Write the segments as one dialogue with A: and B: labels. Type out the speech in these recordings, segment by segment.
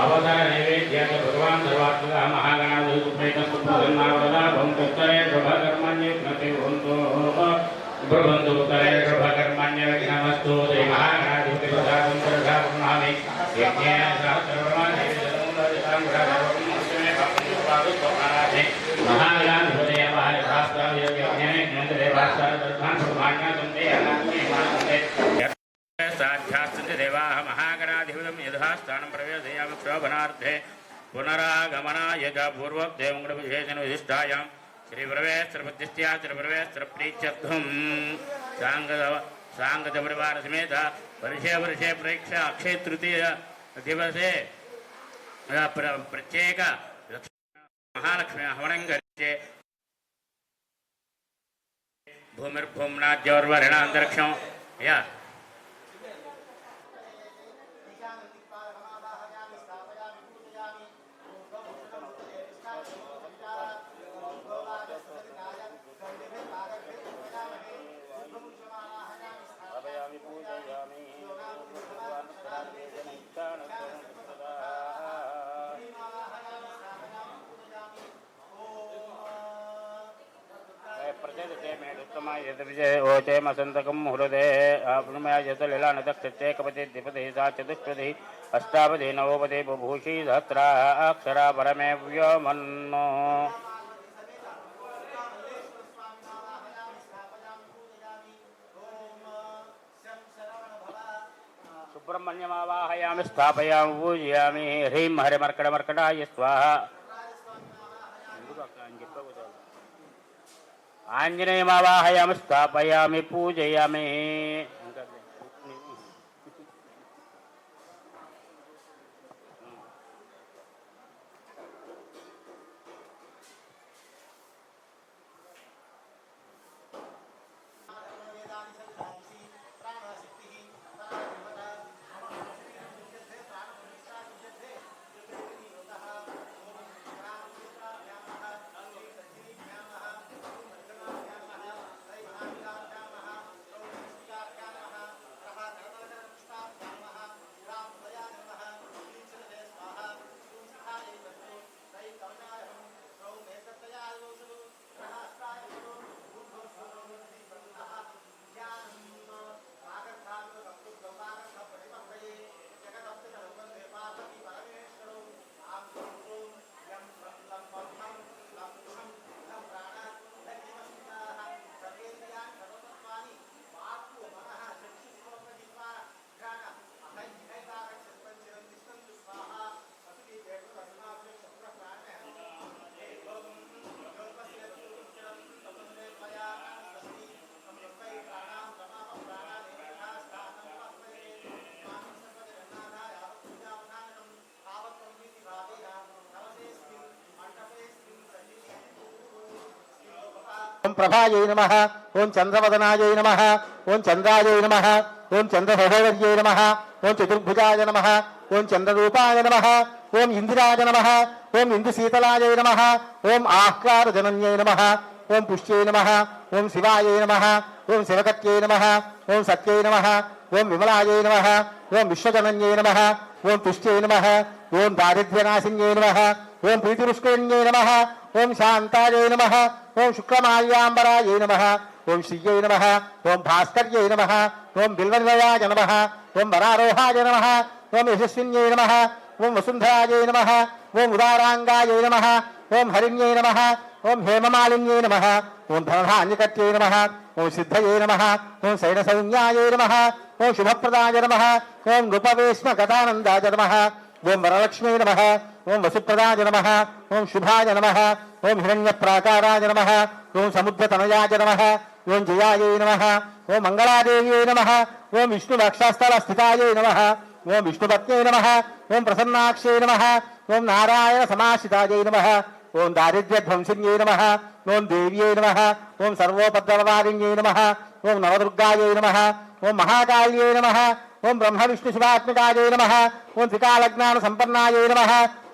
A: అవతార నైవేద్యాత భగవాన్ సర్వాత్మక మహాగణాధిపేతసుప్రసన్నావరదా భవంతుత్తరే శుభకర్మణ్యుగ్నతే భవంతో భవంతు साध्यास्सन्ति देवाः महागणाधिपतिं यथा स्थानं प्रवेशयामि क्षोभनार्थे पुनरागमनाय च पूर्वोक्तेवङ्गुणविशेषणविशिष्टायां श्रीप्रवेशप्रतिष्ठ्या श्रीप्रवेशप्रीत्यर्थं साङ्गद साङ्गतपरिवारसमेत वर्षे वर्षे प्रेक्ष अक्षयतृतीय दिवसे प्र, प्रत्येक महालक्ष्मी हवनं गच्छे। भूमिर्भूम्नाद्यौर्वरिणान्तरिक्षं या ओचेमसन्तकं हृदे आपनुमया यतलीलानदक्षते कपति द्विपदे सा चतुष्पदिः। अष्टापदे नवोपदे बुभूषी सहस्रा अक्षरा परमे व्योमन्नो सुब्रह्मण्यमावाहयामि, स्थापयामि, पूजयामि। ह्रीं हरिमर्कडमर्कटाय स्वाहा। ఆంజనేయమావాహయామి స్థాపయామి పూజయామి
B: ఓం ప్రభాయై నమ ఓం చంద్రవదనాయై నమ ఓం చంద్రాయై నమ ఓం చంద్రసహోదర్యై నమ ఓం చతుర్భుజాయ నమ ఓం చంద్రరూపాయ నమ ఓం ఇందిరాయ నమ ఓం ఇందుశీతలాయై నమ ఓం ఆహ్లారజనన్యై నమ ఓం పుష్యై నమ ఓం శివాయ నమ ఓం శివకత్యై నమ ఓం సత్యై నమ ఓం విమలాయ నమ ఓం విశ్వజనన్యై నమ ఓం తుష్ట్యై నమ ఓం దారిద్ర్యనాశిన్యై నమ ఓం ప్రీతిరుష్కరణ్యై నమ ఓం శాంతాయ నమ ఓం శుక్రమాల్యాంబరాయ నమ ఓం శ్రీయై నమ ఓం భాస్కర్యై నమ ఓం బిల్వనిలయాయ నమ ఓం వరారోహాయ నమ ఓం యశస్విన్యై నమ ఓం వసుంధరాయ నమ ఓం ఉదారాంగాయ నమ ఓం హరిణ్యై నమ ఓం హేమమాలిన్యై నమ ఓం ధనధాన్యకట్యై నమ ఓం సిద్ధయే నమ ఓం శైనసౌజ్ఞాయై నమ ఓం శుభప్రదాయ నమ ఓం నృపవేష్మ గదానందాయ నమ ఓం వరలక్ష్మీ నమ ఓం వసుప్రదాయ నమ ఓం శుభాయ నమ ఓం హిరణ్య ప్రాకారాయ నమ ఓం సముద్రతనయాయ నమ ఓం జయాయ నమ ఓం మంగళాదేవ్యై నమ ఓం విష్ణువక్షస్థల స్థితాయై నమ ఓం విష్ణుపత్యై నమ ఓం ప్రసన్నాక్షై నమ ఓం నారాయణ సమాశ్రితాయై నమ ఓం దారిద్ర్యధ్వంసిన్యై నమ ఓం దేవ్యై నమ ఓం సర్వోపద్రవవారిణ్యై నమ ఓం నవదుర్గాయై నమ ఓం మహాకాళ్యై నమ ఓం బ్రహ్మ విష్ణు శివాత్మికాయై నమ ఓం త్రికాలజ్ఞాన సంపన్నాయై నమ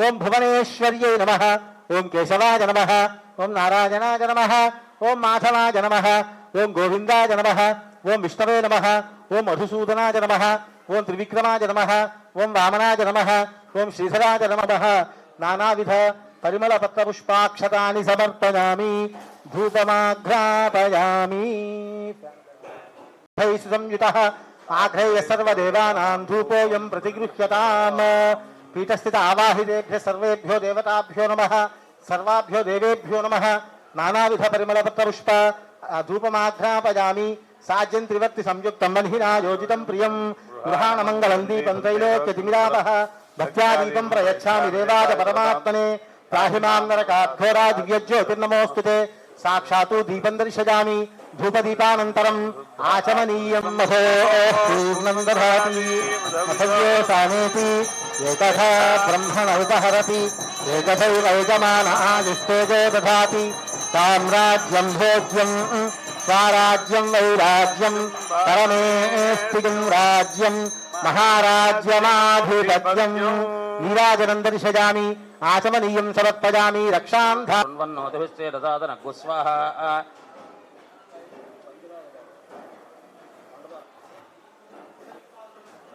B: ఓం భువనేశ్వర్యై నమ ఓం కేశవాయ నమ ఓం నారాయణాయ నమ ఓం మాధవాయ నమ ఓం గోవిందాయ నమ ఓం విష్ణవే నమ ఓం మధుసూదనాయ నమ ఓం త్రివిక్రమాయ నమ ఓం వామనాయ నమ ఓం శ్రీధరాయ నమ నానావిధ పరిమళ పత్ర పుష్పాక్షతాని సమర్పయామి ధూపమాఘ్రాపయామి భైసు సంయుత ఆఘ్రేయ సర్వదేవానాం ధూపోయం ప్రతిగృహ్యతాం पीठस्थित आवाहितेभ्य सर्वेभ्यो देवताभ्यो नमः, सर्वाभ्यो देवेभ्यो नमः। नानाविध परिमलपत्रपुष्प धूपमाघ्रापयामि साज्यं त्रिवर्ति संयुक्तं वह्निना योजितं प्रियं। गृहाणमङ्गलं दीपं त्रैलोक्यतिमिरापः। भक्त्या दीपं प्रयच्छामि देवाद परमात्मने। प्राहि माँ नरकाद्घोरा दिव्यज्योतिर्नमोऽस्तु ते। साक्षात् दीपं दर्शयामि। धूपदीपानन्तरम् आचमनीयम् महो पूर्णम् दधाति। मथव्योसानेति एकथा ब्रह्मण ब्रह्मणौपहरति एकथैरौजमान आदिष्टेजे दधाति। साम्राज्यम् भोज्यम् स्वाराज्यम् वैराज्यम् परमेऽस्तिकम् राज्यम्, महाराज्यमाधिपत्यम्। नीराजनम् दर्शयामि आचमनीयम्
A: शरत्पजामि रक्षाम् धान्वन्नोदभिश्चेदसादनगुस्वाहा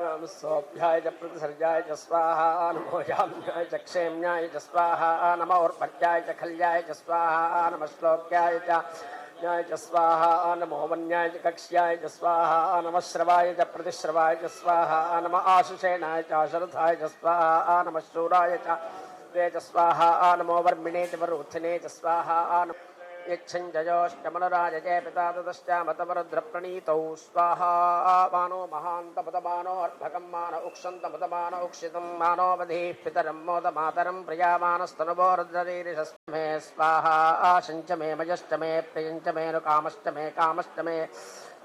C: सोऽभ्याय च प्रतिसर्गाय च स्वाहा नमोजाम्याय च क्षेम्याय च स्वाहा, नमोर्भट्याय च खल्याय च स्वाहा नमः श्लोक्याय च न्याय च स्वाहा, नमो वन्याय च कक्ष्याय च स्वाहा नमः श्रवाय च प्रतिश्रवाय च स्वाहा, नम आशुषेणाय च शरथाय च स्वाहा, नमः शूराय च स्वाहा, नमो वर्मिणे च वरुथिने च स्वाहा, नमः यच्छञ्जयोष्टमनुराजये पिता ततश्चामतमरुद्रप्रणीतौ स्वाहा मानो महान्तपदमानो अर्भकं मान उक्षन्तपदमान उक्षितं मानोवधिः पितरं मोदमातरं प्रियामानस्तनुवो रुद्ररीरिषस्मे स्वाहा आशञ्च मे मयश्च मे प्रियञ्च मे नुकामश्च मे कामश्च मे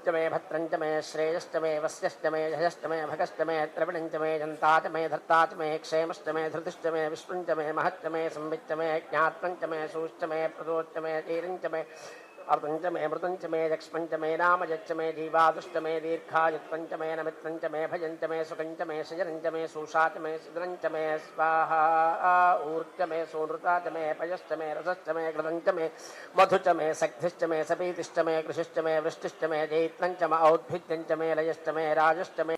C: च मे भद्रञ्च मे श्रेयश्च मे वस्यश्च मे जयश्च मे भगश्च मे द्रविणञ्च मे जन्ता च मे धर्ता च मे क्षेमश्च मे धृतिश्च मे विष्णुञ्च मे महच्च मे संविच्च मे ज्ञात्वञ्च मे सूश्च मे प्रदोश्च मे धीरञ्च मे अर्धञ्च मे मृतञ्च मे यक्ष्मञ्च मे नाम यच्च मे जीवादुश्च मे दीर्घायुत्वञ्च मे नमित्रञ्च मे भजञ्च मे सुखञ्च मे सजरञ्च मे सूषा च मे सिद्रञ्च मे स्वाहा ऊर्च मे सूनृता च मे पयश्च मे रसश्च मे कृतञ्च मे मधु च मे सग्धिश्च मे सपीतिश्च मे कृषिश्च मे वृष्टिश्च मे जैत्रञ्च म औद्भिद्यञ्च मे लयश्च मे राजश्च मे